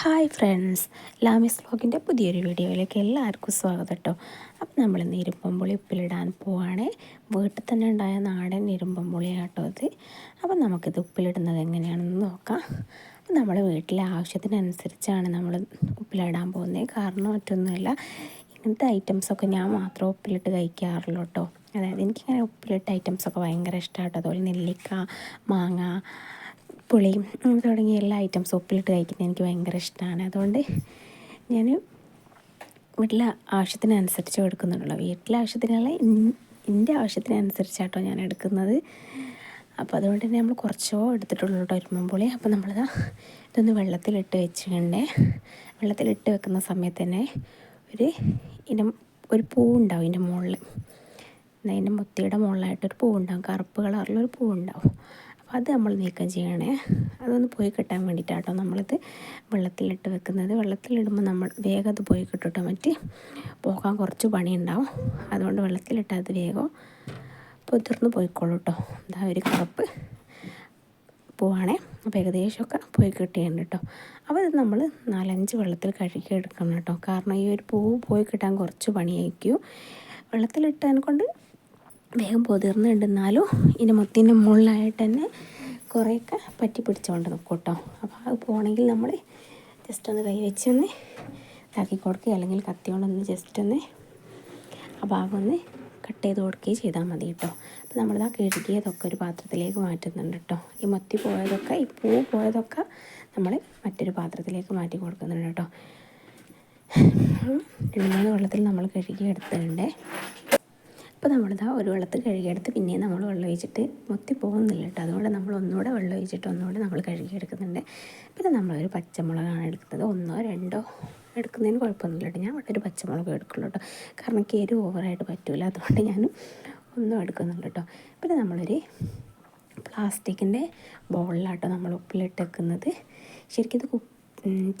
Hi friends. Lami's വ്ലോഗിന്റെ പുതിയൊരു വീഡിയോയിലേക്ക് എല്ലാവർക്കും സ്വാഗതം കേട്ടോ. അപ്പം നമ്മൾ ഇന്ന് ഇരുമ്പമ്പുളി ഉപ്പിലിടാൻ പോവാണ്. വീട്ടിൽ തന്നെ ഉണ്ടായ നാടൻ ഇരുമ്പമ്പുളി കേട്ടോ അത് അപ്പം നമുക്കിത് ഉപ്പിലിടുന്നത് എങ്ങനെയാണെന്ന് നോക്കാം. അപ്പം നമ്മൾ വീട്ടിലെ ആവശ്യത്തിനനുസരിച്ചാണ് നമ്മൾ ഉപ്പിലിടാൻ പോകുന്നത്. കാരണം മറ്റൊന്നുമില്ല ഇങ്ങനത്തെ ഐറ്റംസൊക്കെ ഞാൻ മാത്രം ഉപ്പിലിട്ട് കഴിക്കാറുള്ളൂ കേട്ടോ. അതായത് എനിക്കിങ്ങനെ ഉപ്പിലിട്ട ഐറ്റംസൊക്കെ ഭയങ്കര ഇഷ്ടമാണ് കേട്ടോ അതുപോലെ നെല്ലിക്ക മാങ്ങ പുളിയും തുടങ്ങിയ എല്ലാ ഐറ്റംസും ഉപ്പിലിട്ട് കഴിക്കുന്നത് എനിക്ക് ഭയങ്കര ഇഷ്ടമാണ് അതുകൊണ്ട് ഞാൻ വീട്ടിലെ ആവശ്യത്തിനനുസരിച്ച് എടുക്കുന്നുള്ളൂ വീട്ടിലെ ആവശ്യത്തിനുള്ള എന്റെ ആവശ്യത്തിനനുസരിച്ചാട്ടോ ഞാൻ എടുക്കുന്നത്. അപ്പോൾ അതുകൊണ്ട് തന്നെ നമ്മൾ കുറച്ചോ എടുത്തിട്ടുള്ളൂ കേട്ടോ ഇരുമ്പുളി അപ്പോൾ നമ്മളിതാ ഇതൊന്ന് വെള്ളത്തിലിട്ട് വെച്ചിട്ടുണ്ടേ. വെള്ളത്തിലിട്ട് വെക്കുന്ന സമയത്ത് തന്നെ ഒരു ഇനം ഒരു പൂവുണ്ടാവും ഇതിന്റെ മുകളിൽ അതിന്റെ മുത്തിയുടെ മുകളിലായിട്ടൊരു പൂവുണ്ടാവും. കറുപ്പ് കളറിലൊരു പൂവുണ്ടാവും. അപ്പോൾ അത് നമ്മൾ നീക്കം ചെയ്യണേ. അതൊന്ന് പോയി കിട്ടാൻ വേണ്ടിയിട്ടാട്ടോ നമ്മളിത് വെള്ളത്തിലിട്ട് വെക്കുന്നത്. വെള്ളത്തിലിടുമ്പോൾ നമ്മൾ വേഗം അത് പോയി കിട്ടും മറ്റ് പോകാൻ കുറച്ച് പണിയുണ്ടാവും. അതുകൊണ്ട് വെള്ളത്തിലിട്ടാൽ അത് വേഗം പൊതിർന്ന് പോയിക്കോളൂ കേട്ടോ എന്താ ഒരു കറുപ്പ് പോവാണേ. അപ്പോൾ ഏകദേശമൊക്കെ പോയി കിട്ടിയുണ്ട് കേട്ടോ. അപ്പോൾ ഇത് നമ്മൾ നാലഞ്ച് വെള്ളത്തിൽ കഴുകി എടുക്കണം കേട്ടോ. കാരണം ഈ ഒരു പൂവ് പോയി കിട്ടാൻ കുറച്ച് പണിയായിരിക്കും. വെള്ളത്തിലിട്ടതിനെ കൊണ്ട് വേഗം പൊതിർന്നുണ്ടെന്നാലും ഇതിന്റെ മൊത്തത്തിന്റെ മുകളിലായിട്ട് തന്നെ കുറേയൊക്കെ പറ്റി പിടിച്ചുകൊണ്ട് നിൽക്കും കേട്ടോ അപ്പോൾ അത് പോകണമെങ്കിൽ നമ്മൾ ജസ്റ്റ് ഒന്ന് കൈ വെച്ച് ഒന്ന് ഇതാക്കി കൊടുക്കുക അല്ലെങ്കിൽ കത്തി കൊണ്ടൊന്ന് ജസ്റ്റ് ഒന്ന് ആ ഭാഗം ഒന്ന് കട്ട് ചെയ്ത് കൊടുക്കുകയും ചെയ്താൽ മതി കേട്ടോ. അപ്പോൾ നമ്മളിത് ആ കഴുകിയതൊക്കെ ഒരു പാത്രത്തിലേക്ക് മാറ്റുന്നുണ്ട് കേട്ടോ. ഈ മത്തി പോയതൊക്കെ ഈ പൂ പോയതൊക്കെ നമ്മൾ മറ്റൊരു പാത്രത്തിലേക്ക് മാറ്റി കൊടുക്കുന്നുണ്ട് കേട്ടോ. രണ്ട് മൂന്ന് വെള്ളത്തിൽ നമ്മൾ കഴുകി എടുത്തിട്ടുണ്ട് അപ്പോൾ നമ്മളിതാ ഒരു വെള്ളത്തിൽ കഴുകിയെടുത്ത് പിന്നെയും നമ്മൾ വെള്ളം ഒഴിച്ചിട്ട് മുത്തി പോകുന്നില്ല കേട്ടോ. അതുകൊണ്ട് നമ്മൾ ഒന്നുകൂടെ വെള്ളം ഒഴിച്ചിട്ട് ഒന്നുകൂടെ നമ്മൾ കഴുകിയെടുക്കുന്നുണ്ട്. പിന്നെ നമ്മളൊരു പച്ചമുളകാണ് എടുക്കുന്നത്. ഒന്നോ രണ്ടോ എടുക്കുന്നതിന് കുഴപ്പമൊന്നുമില്ല കേട്ടോ. ഞാൻ ഇവിടെ ഒരു പച്ചമുളക് എടുക്കുള്ളൂ കേട്ടോ. കാരണം കയറി ഓവറായിട്ട് പറ്റില്ല അതുകൊണ്ട് ഞാൻ ഒന്നും എടുക്കുന്നുണ്ട് കേട്ടോ. പിന്നെ നമ്മളൊരു പ്ലാസ്റ്റിക്കിന്റെ ബോളിലാട്ടോ നമ്മൾ ഉപ്പിലിട്ട് വെക്കുന്നത് ശരിക്കും ഇത് കു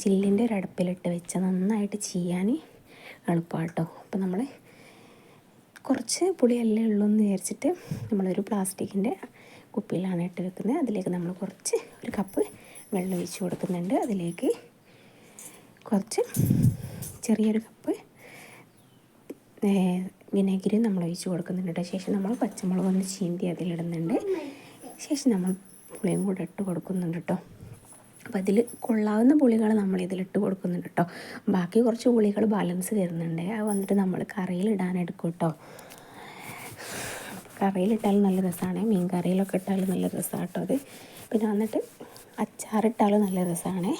ചില്ലിന്റെ ഒരു അടുപ്പിലിട്ട് വെച്ചാൽ നന്നായിട്ട് ചെയ്യാൻ എളുപ്പമാട്ടോ. അപ്പോൾ നമ്മൾ കുറച്ച് പുളിയല്ലേ ഉള്ളൂ എന്ന് വിചാരിച്ചിട്ട് നമ്മളൊരു പ്ലാസ്റ്റിക്കിന്റെ കുപ്പിയിലാണ് ഇട്ട് വെക്കുന്നത് അതിലേക്ക് നമ്മൾ കുറച്ച് ഒരു കപ്പ് വെള്ളം ഒഴിച്ച് കൊടുക്കുന്നുണ്ട്. അതിലേക്ക് കുറച്ച് ചെറിയൊരു കപ്പ് വിനാഗിരി നമ്മൾ ഒഴിച്ച് കൊടുക്കുന്നുണ്ട് ശേഷം നമ്മൾ പച്ചമുളക് ഒന്ന് ചീന്തി അതിലിടുന്നുണ്ട്. ശേഷം നമ്മൾ പുളിയും കൂടെ ഇട്ട് കൊടുക്കുന്നുണ്ട് കേട്ടോ. അപ്പോൾ അതിൽ കൊള്ളാവുന്ന പുളികൾ നമ്മൾ ഇതിലിട്ട് കൊടുക്കുന്നുണ്ട് കേട്ടോ. ബാക്കി കുറച്ച് പുളികൾ ബാലൻസ് വരുന്നുണ്ട് അത് വന്നിട്ട് നമ്മൾ കറിയിൽ എടുക്കും കേട്ടോ. കറിയിലിട്ടാലും നല്ല രസമാണ് മീൻ കറിയിലൊക്കെ ഇട്ടാലും നല്ല രസമാണ് കേട്ടോ അത്. പിന്നെ വന്നിട്ട് അച്ചാറിട്ടാലും നല്ല രസമാണ്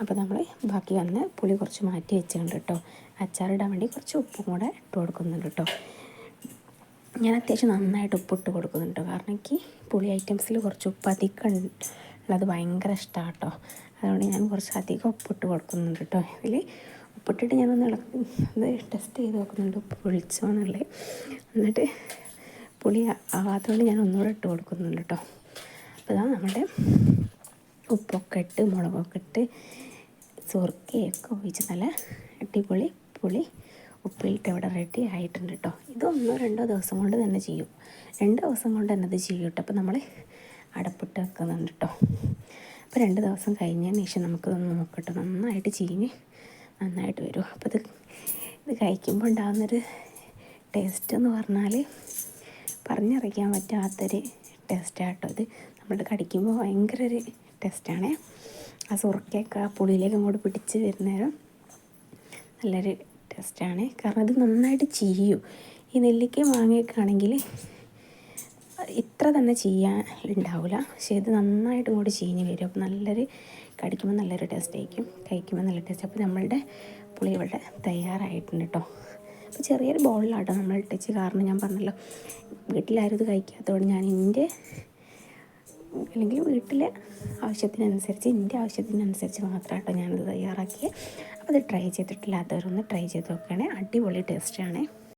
അപ്പോൾ നമ്മൾ ബാക്കി വന്ന് പുളി കുറച്ച് മാറ്റി വെച്ചുകൊണ്ട് കേട്ടോ. അച്ചാറിടാൻ വേണ്ടി കുറച്ച് ഉപ്പും കൂടെ ഇട്ട് കൊടുക്കുന്നുണ്ട് കേട്ടോ. ഞാൻ അത്യാവശ്യം നന്നായിട്ട് ഉപ്പിട്ട് കൊടുക്കുന്നുണ്ട് കാരണം എനിക്ക് പുളി ഐറ്റംസിൽ കുറച്ച് ഉപ്പ് അധികം ഉള്ളത് ഭയങ്കര ഇഷ്ടമാണ് കേട്ടോ അതുകൊണ്ട് ഞാൻ കുറച്ച് അധികം ഉപ്പിട്ട് കൊടുക്കുന്നുണ്ട് കേട്ടോ ഇതിൽ ഉപ്പിട്ടിട്ട് ഞാനൊന്ന് ഇളക്കി ഇത് ടെസ്റ്റ് ചെയ്ത് നോക്കുന്നുണ്ട് ഉപ്പ് പൊളിച്ചോ എന്നുള്ളത്. എന്നിട്ട് പുളി ആവാത്തതുകൊണ്ട് ഞാൻ ഒന്നുകൂടെ ഇട്ട് കൊടുക്കുന്നുണ്ട് കേട്ടോ അപ്പോൾ ഇതാ നമ്മുടെ ഉപ്പൊക്കെ ഇട്ട് മുളകൊക്കെ ഇട്ട് സുർക്കയൊക്കെ ഒഴിച്ച് നല്ല അടിപൊളി പുളി ഉപ്പിലിട്ട് ഇവിടെ റെഡി ആയിട്ടുണ്ട് കേട്ടോ ഇത് ഒന്നോ രണ്ടോ ദിവസം കൊണ്ട് തന്നെ ചെയ്യും. രണ്ട് ദിവസം കൊണ്ട് തന്നെ അത് ചെയ്യും കേട്ടോ അപ്പോൾ നമ്മൾ അടപ്പിട്ട് വെക്കുന്നുണ്ട് കേട്ടോ അപ്പോൾ രണ്ട് ദിവസം കഴിഞ്ഞതിന് ശേഷം നമുക്കിതൊന്ന് നോക്കട്ടെ. നന്നായിട്ട് ചീഞ്ഞ് നന്നായിട്ട് വരും. അപ്പോൾ ഇത് ഇത് കഴിക്കുമ്പോൾ ഉണ്ടാകുന്നൊരു ടേസ്റ്റ് എന്ന് പറഞ്ഞാൽ പറഞ്ഞറിയിക്കാൻ പറ്റാത്തൊരു ടേസ്റ്റാട്ടോ ഇത്. നമ്മൾ കടിക്കുമ്പോൾ ഭയങ്കര ഒരു ടേസ്റ്റാണ് ആ സുറക്കൊക്കെ ആ പുളിയിലേക്ക് അങ്ങോട്ട് പിടിച്ച് വരുന്നേരം നല്ലൊരു ടേസ്റ്റാണ് കാരണം ഇത് നന്നായിട്ട് ചെയ്യും ഈ നെല്ലിക്ക മാങ്ങയൊക്കെ ആണെങ്കിൽ ഇത്ര തന്നെ ചെയ്യാൻ ഉണ്ടാവില്ല. പക്ഷേ ഇത് നന്നായിട്ട് ഇങ്ങോട്ട് ചീഞ്ഞ് വരും. അപ്പോൾ നല്ലൊരു കടിക്കുമ്പോൾ നല്ലൊരു ടേസ്റ്റ് ആയിരിക്കും. കഴിക്കുമ്പോൾ നല്ല ടേസ്റ്റ് അപ്പോൾ നമ്മളുടെ പുളി ഇവിടെ തയ്യാറായിട്ടുണ്ട് കേട്ടോ അപ്പോൾ ചെറിയൊരു ബോളിലാട്ടോ നമ്മൾ ഇട്ടിച്ച്. കാരണം ഞാൻ പറഞ്ഞല്ലോ വീട്ടിലാരും ഇത് കഴിക്കാത്തതുകൊണ്ട് ഞാൻ എന്റെ അല്ലെങ്കിൽ വീട്ടിലെ ആവശ്യത്തിനനുസരിച്ച് എന്റെ ആവശ്യത്തിനനുസരിച്ച് മാത്രമാട്ടോ ഞാനിത് തയ്യാറാക്കിയത് അപ്പോൾ അത് ട്രൈ ചെയ്തിട്ടില്ലാത്തവരൊന്ന് ട്രൈ ചെയ്ത് നോക്കുകയാണെങ്കിൽ അടിപൊളി ടേസ്റ്റാണ്